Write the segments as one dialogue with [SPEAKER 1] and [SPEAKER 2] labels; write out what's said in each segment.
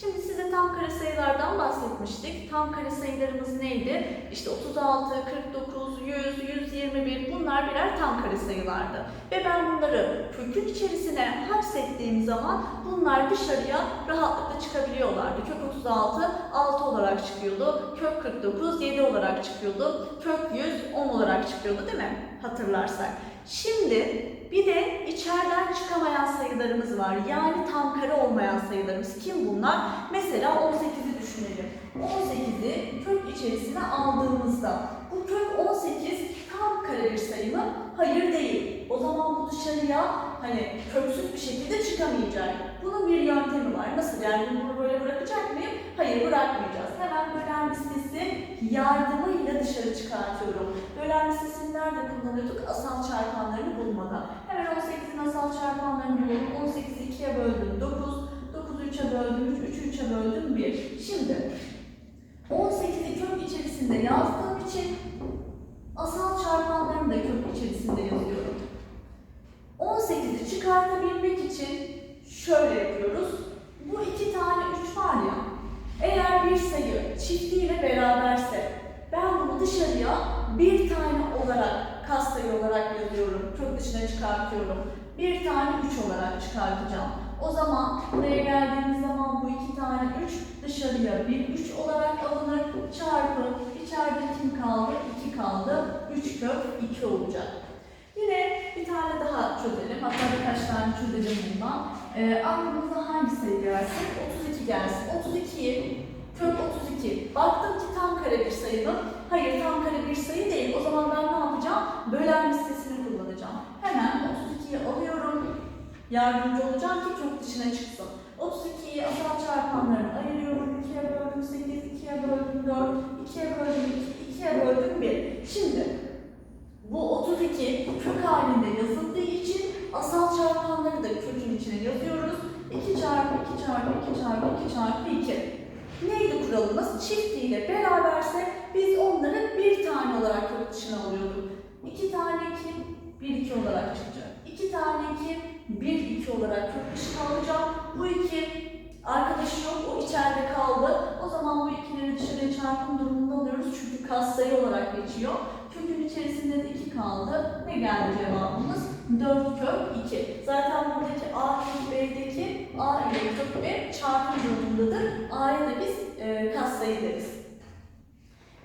[SPEAKER 1] Şimdi size tam kare sayılardan bahsetmiştik. Tam kare sayılarımız neydi? İşte 36, 49, 100, 121 bunlar birer tam kare sayılardı. Ve ben bunları kökün içerisine hapsettiğim zaman bunlar dışarıya rahatlıkla çıkabiliyorlardı. Kök 36 6 olarak çıkıyordu. Kök 49 7 olarak çıkıyordu. Kök 100 10 olarak çıkıyordu değil mi? Hatırlarsak. Şimdi bir de içeriden çıkamayan sayılarımız var. Yani tam kare olmayan sayılarımız. Kim bunlar? Mesela 18'i düşünelim. 18'i kök içerisine aldığımızda bu kök 18 tam kare bir sayı mı? Hayır değil. O zaman bu dışarıya hani köksüz bir şekilde çıkamayacak. Bunun bir yöntemi var. Nasıl yani bunu böyle bırakacak mıyım? Hayır bırakmayacağız. Hemen bölen listesi yardımıyla dışarı çıkartıyorum. Bölen listesini nerede kullanıyorduk? Asal çarpanlarını bulmadan. Hemen 18'in asal çarpanlarını bulalım. 18'i 2'ye böldüm 9, 9'u 3'e böldüm 3, 3'ü 3'e böldüm 1. Şimdi 18'i kök içerisinde yazdığım için asal çarpanlarını da kök içerisinde yazıyorum. 18'i çıkartabilmek için şöyle yapıyoruz. Bu iki tane 3 var ya, eğer bir sayı çiftiyle beraberse ben bunu dışarıya bir tane olarak katsayı olarak yazıyorum. Kök dışına çıkartıyorum. Bir tane 3 olarak çıkartacağım. O zaman buraya geldiğimiz zaman bu iki tane 3 dışarıya bir 3 olarak alınır. Çarpı içeride kim kaldı? 2 kaldı. 3 kök 2 olacak. Yine bir tane daha çözelim. Hatta birkaç tane çözelim bundan. Ee, aklımıza hangi sayı gelsin? 32 gelsin. 32'yi kök 32. Baktım ki tam kare bir sayı? Hayır tam kare bir sayı değil. O zaman ben ne yapacağım? Bölen listesini kullanacağım. Hemen 32'yi alıyorum. Yardımcı olacağım ki kök dışına çıksın. 32'yi asal çarpanlarına ayırıyorum. 2'ye böldüm 8, 2'ye böldüm 4, 2'ye böldüm 2, 2'ye böldüm 1. Şimdi bu 32 kök halinde yazıldığı için asal çarpanları da kökün içine yazıyoruz. 2 çarpı 2 çarpı 2 çarpı 2 çarpı 2. Neydi kuralımız? Çiftiyle beraberse biz onları bir tane olarak kök dışına alıyorduk. 2 tane 2, 1 2 olarak çıkacak. 2 tane 2, 1 2 olarak kök dışına alacağım. Bu iki arkadaşı yok, o içeride kaldı. O zaman bu ikileri dışarıya çarpım durumunda alıyoruz çünkü katsayı olarak geçiyor. Kökün içerisinde de 2 kaldı. Ne geldi cevabımız? 4 kök 2. Zaten buradaki A kök B'deki A ile kök B çarpım durumundadır. A'ya da biz e, katsayı deriz.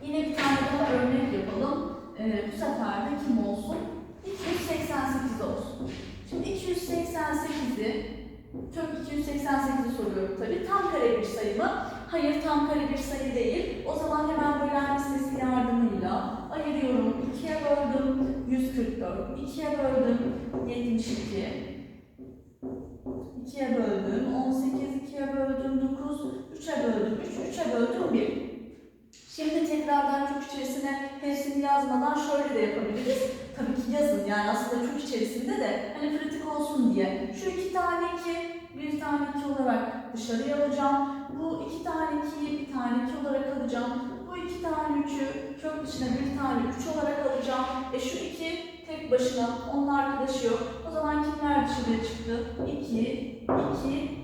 [SPEAKER 1] Yine bir tane daha örnek yapalım. E, bu sefer de kim olsun? 288 olsun. Şimdi 288'i kök 288'i soruyorum tabii. Tam kare bir sayı mı? Hayır tam kare bir sayı değil. O zaman hemen bölen listesi yardımıyla ayırıyorum. 2'ye böldüm 144. 2'ye böldüm 72. 2'ye böldüm 18. 2'ye böldüm 9. 3'e böldüm 3. 3'e böldüm 1. Şimdi tekrardan kök içerisine hepsini yazmadan şöyle de yapabiliriz. Tabii yazın yani aslında kök içerisinde de hani pratik olsun diye. Şu iki tane iki, bir tane iki olarak dışarıya alacağım. Bu iki tane ikiyi bir tane iki olarak alacağım. Bu iki tane üçü kök dışına bir tane üç olarak alacağım. E şu iki tek başına, onun arkadaşı yok. O zaman kimler dışarıya çıktı? 2, 2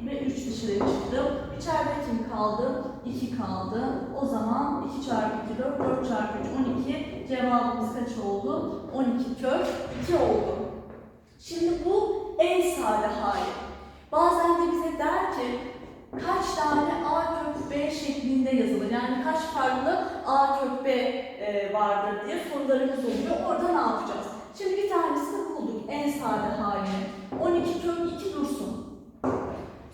[SPEAKER 1] ve 3 dışarıya çıktı. İçeride kim kaldı? 2 kaldı. O zaman 2 çarpı 2 4, 4 çarpı 3 12. Cevabımız kaç oldu? 12 kök 2 oldu. Şimdi bu en sade hali. Bazen de bize der ki kaç tane A kök B şeklinde yazılır? Yani kaç farklı A kök B e, vardır diye sorularımız oluyor. Orada ne yapacağız? Şimdi bir tanesini bulduk en sade halini. 12 kök 2 dursun.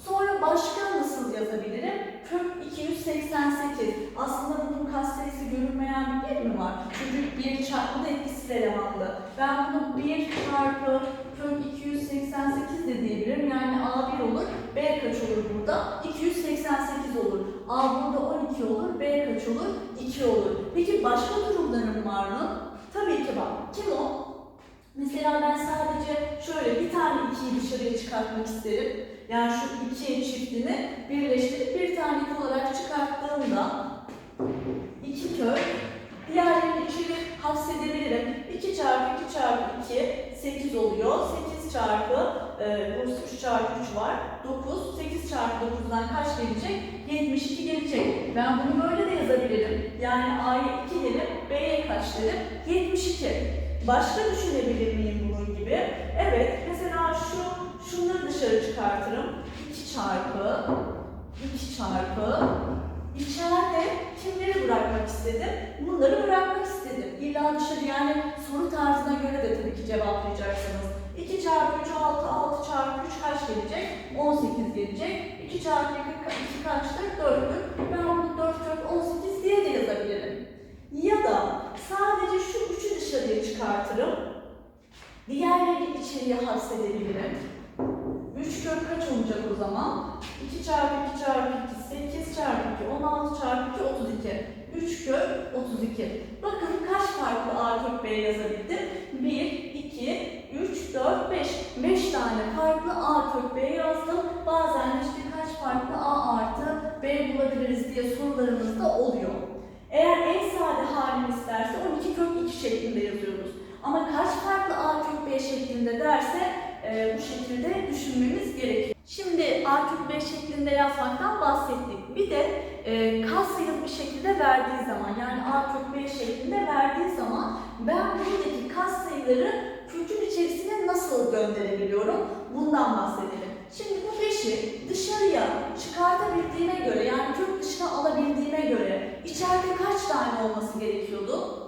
[SPEAKER 1] Sonra başka nasıl yazabilirim? Kök 288. Aslında bunun katsayısı görünmeyen bir mi var? Çünkü bir çarpma etkisiz elemanlı. Ben bunu 1 çarpı kök 288 de diyebilirim. Yani A1 olur. B kaç olur burada? 288 olur. A burada 12 olur. B kaç olur? 2 olur. Peki başka durumlarım var mı? Tabii ki var. Kim o? Mesela ben sadece şöyle bir tane 2'yi dışarıya çıkartmak isterim. Yani şu iki çiftini birleştirip bir tane olarak çıkarttığımda iki kök diğerlerini içeri hapsedebilirim. 2 çarpı 2 çarpı 2 8 oluyor. 8 çarpı e, burası 3 çarpı 3 var. 9. 8 çarpı 9'dan kaç gelecek? 72 gelecek. Ben bunu böyle de yazabilirim. Yani A'ya 2 derim, B'ye kaç derim? 72. Başka düşünebilir miyim bunun gibi? Evet, mesela şu, şunları dışarı çıkartırım. 2 çarpı, 2 çarpı, İçeride kimleri bırakmak istedim? Bunları bırakmak istedim. İlla dışarı yani soru tarzına göre de tabii ki cevaplayacaksınız. 2 çarpı 3 6, 6 çarpı 3 kaç gelecek? 18 gelecek. 2 çarpı 2, 2 kaçtır? 4'tür. Ben bunu 4 kök 18 diye de yazabilirim. Ya da sadece şu 3'ü dışarıya çıkartırım. Diğerlerini içeriye hapsedebilirim. 3 kök kaç olacak o zaman? 2 çarpı 2 çarpı 2, 8 çarpı 2, 16 çarpı 2, 32. 3 kök 32. Bakın kaç farklı A kök B yazabildim? 1, 2, 3, 4, 5. 5 tane farklı A kök B yazdım. Bazen işte kaç farklı A artı B bulabiliriz diye sorularımızda oluyor. Eğer en sade halini isterse 12 kök 2 şeklinde yazıyoruz. Ama kaç farklı A kök B şeklinde derse e, bu şekilde düşünmemiz gerekiyor. Şimdi A kök B şeklinde yazmaktan bahsettik. Bir de e, katsayılı bir şekilde verdiği zaman yani A kök B şeklinde verdiği zaman ben buradaki katsayıları kökün içerisine nasıl gönderebiliyorum? Bundan bahsedelim. Şimdi bu 5'i dışarıya çıkartabildiğime göre yani kök dışına alabildiğime göre içeride kaç tane olması gerekiyordu?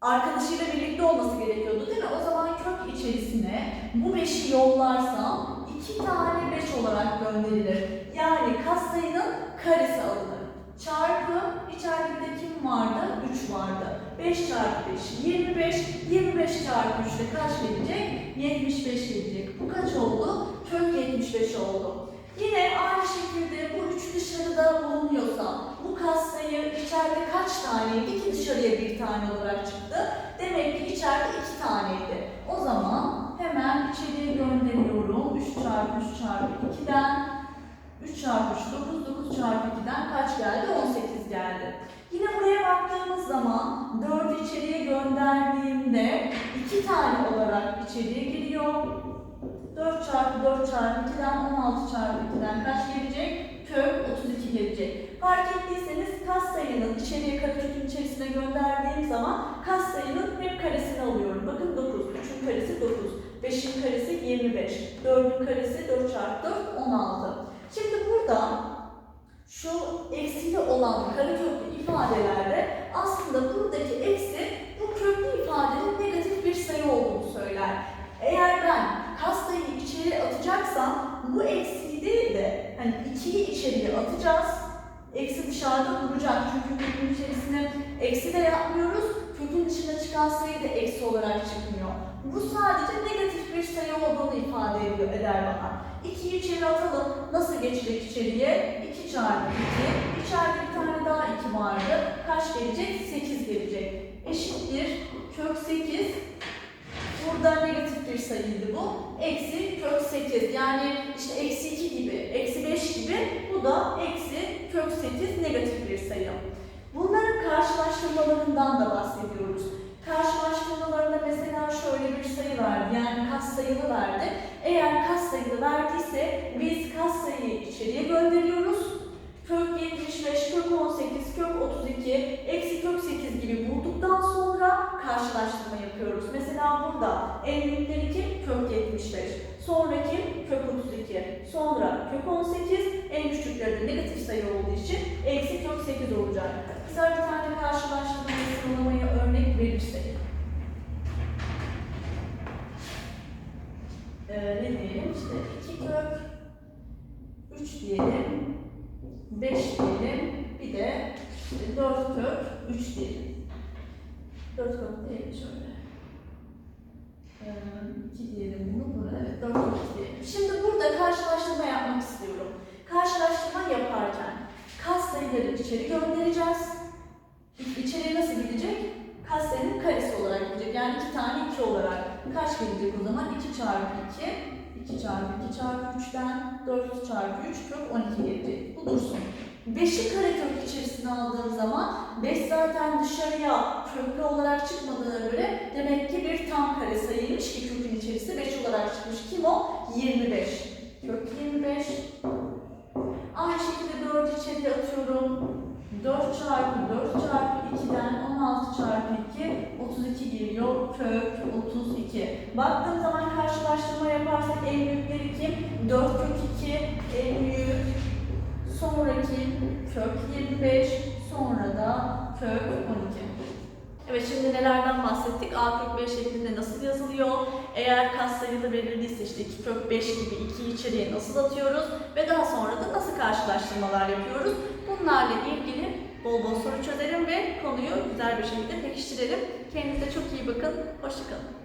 [SPEAKER 1] arkadaşıyla birlikte olması gerekiyordu değil mi? O zaman kök içerisine bu 5'i yollarsam 2 tane 5 olarak gönderilir. Yani katsayının karesi alınır. Çarpı içeride bir de kim vardı? 3 vardı. 5 çarpı 5 25. 25 çarpı 3'te kaç gelecek? 75 gelecek. Bu kaç oldu? Kök 75 oldu. Yine aynı şekilde bu üç dışarıda bulunuyorsa bu katsayı içeride kaç taneydi ki dışarıya bir tane olarak çıktı? Demek ki içeride iki taneydi. O zaman hemen içeriye gönderiyorum. 3 çarpı 3 çarpı 2'den 3 çarpı 3 9, 9 çarpı 2'den kaç geldi? 18 geldi. Yine buraya baktığımız zaman 4'ü içeriye gönderdiğimde 2 tane olarak içeriye giriyor. 4 çarpı 4 çarpı 2'den 16 çarpı 2'den kaç gelecek? Kök 32 gelecek. Fark ettiyseniz katsayının içeriye karekökün içerisine gönderdiğim zaman katsayının hep karesini alıyorum. Bakın 9, 3'ün karesi 9, 5'in karesi 25, 4'ün karesi 4 çarpı 4, 16. Şimdi burada şu eksili olan kareköklü ifadelerde aslında buradaki eksi bu köklü ifadenin negatif bir sayı olduğunu söyler. Eğer ben kastayı içeri atacaksam bu eksiği değil de hani 2'yi içeriye atacağız. Eksi dışarıda duracak çünkü kökün içerisine eksi de yapmıyoruz. Kökün dışına çıkan sayı da eksi olarak çıkmıyor. Bu sadece negatif bir sayı olduğunu ifade ediyor eder bana. 2'yi içeri atalım. Nasıl geçecek içeriye? 2 çarpı 2. İçeride bir tane daha 2 vardı. Kaç gelecek? 8 gelecek. Eşittir. Kök 8 Burada negatif bir sayıydı bu. Eksi kök 8. Yani işte eksi 2 gibi, eksi 5 gibi. Bu da eksi kök 8 negatif bir sayı. Bunların karşılaştırmalarından da bahsediyoruz. Karşılaştırmalarında mesela şöyle bir sayı verdi. Yani katsayılı verdi. Eğer katsayılı verdiyse biz katsayıyı içeriye gönderiyoruz. Kök 75, kök 18, kök 32, eksi kök 8 gibi bulduktan sonra karşılaştırma yapıyoruz. Mesela burada en büyükleri kim? Kök 75. Sonra kim? Kök 32. Sonra kök 18. En küçükleri de negatif sayı olduğu için eksi kök 8 olacak. Güzel bir tane karşılaştırma ve sıralamaya örnek verirsek. Ee, ne diyelim? İşte 2 kök 3 diyelim. 5 diyelim. Bir de işte 4 kök 3 diyelim. 4 kök diyelim şöyle. Ee, 2 diyelim bunu buraya. Evet 4 kök diyelim. Şimdi burada karşılaştırma yapmak istiyorum. Karşılaştırma yaparken katsayıları içeri göndereceğiz. İçeriye nasıl gidecek? Katsayının karesi olarak gidecek. Yani 2 tane 2 olarak. Kaç gelecek o zaman? 2 çarpı 2. 2 çarpı 2 çarpı 3'ten 4 çarpı 3 kök 12 gelecek. Bu dursun. 5'i karekök içerisine aldığım zaman 5 zaten dışarıya köklü olarak çıkmadığına göre demek ki bir tam kare sayıymış ki kökün içerisi 5 olarak çıkmış. Kim o? 25. Kök 25. Aynı şekilde 4 içeriye atıyorum. 4 çarpı 4 çarpı 2'den 16 çarpı 2 32 geliyor. Kök 32. Baktığım zaman karşılaştırma yaparsak en büyükleri kim? 4 kök 2 en büyük. Sonraki kök 25. Sonra da kök 12. Evet şimdi nelerden bahsettik? A kök 5 şeklinde nasıl yazılıyor? Eğer katsayılı verildiyse işte 2 kök 5 gibi 2'yi içeriye nasıl atıyoruz? Ve daha sonra da nasıl karşılaştırmalar yapıyoruz? Bunlarla ilgili bol bol soru çözelim ve konuyu güzel bir şekilde pekiştirelim. Kendinize çok iyi bakın. Hoşçakalın.